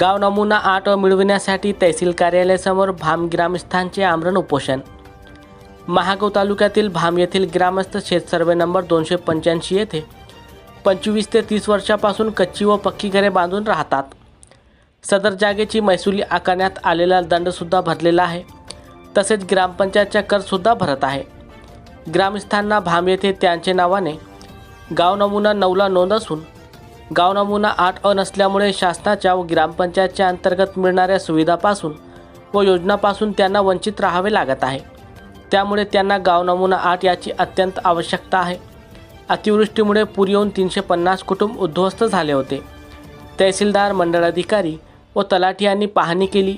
गाव नमुना आठ मिळविण्यासाठी तहसील कार्यालयासमोर भाम ग्रामस्थांचे आमरण उपोषण. महागाव तालुक्यातील भाम येथील ग्रामस्थ शेत सर्वे नंबर दोनशे पंच्याऐंशी येथे पंचवीस ते तीस वर्षापासून कच्ची व पक्की घरे बांधून राहतात. सदर जागेची मैसुली आकारण्यात आलेला दंडसुद्धा भरलेला आहे. तसेच ग्रामपंचायतच्या करसुद्धा भरत आहे. ग्रामस्थांना भाम येथे त्यांचे नावाने गाव नमुना नऊला नोंद असून गाव नमुना आठ अ नसल्यामुळे शासनाच्या व ग्रामपंचायतच्या अंतर्गत मिळणाऱ्या सुविधापासून व योजनापासून त्यांना वंचित राहावे लागत आहे. त्यामुळे त्यांना गाव नमुना आठ याची अत्यंत आवश्यकता आहे. अतिवृष्टीमुळे पूर येऊन तीनशे पन्नास कुटुंब उद्ध्वस्त झाले होते. तहसीलदार मंडळाधिकारी व तलाठी यांनी पाहणी केली.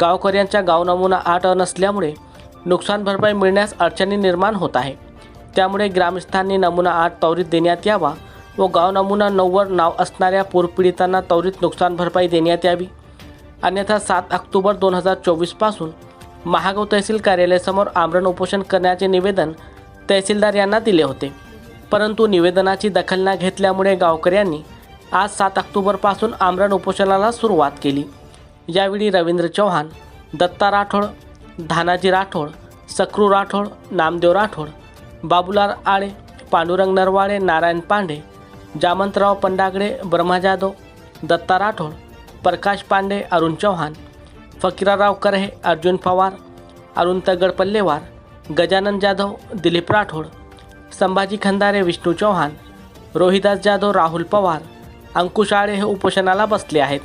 गावकऱ्यांच्या गाव नमुना आठ अ नसल्यामुळे नुकसान भरपाई मिळण्यास अडचणी निर्माण होत आहे. त्यामुळे ग्रामस्थांनी नमुना आठ त्वरित देण्यात यावा व गाव नमुना नऊवर नाव असणाऱ्या पूरपीडितांना त्वरित नुकसान भरपाई देण्यात यावी. अन्यथा सात ऑक्टोबर दोन हजार चोवीसपासून महागाव तहसील कार्यालयासमोर आमरण उपोषण करण्याचे निवेदन तहसीलदार यांना दिले होते. परंतु निवेदनाची दखल न घेतल्यामुळे गावकऱ्यांनी आज सात ऑक्टोबरपासून आमरण उपोषणाला सुरुवात केली. यावेळी रवींद्र चव्हाण दत्ता राठोड धानाजी राठोड सक्रू राठोड नामदेव राठोड बाबूलाल आळे पांडुरंग नरवाळे नारायण पांडे जामंतराव पंडागडे ब्रह्मा जाधव दत्ता राठोड प्रकाश पांडे अरुण चव्हाण फकीराराव करहे अर्जुन पवार अरुण तगड पल्लेवार गजानन जाधव दिलीप राठोड संभाजी खंदारे विष्णू चव्हाण रोहिदास जाधव राहुल पवार अंकुश आळे हे उपोषणाला बसले आहेत.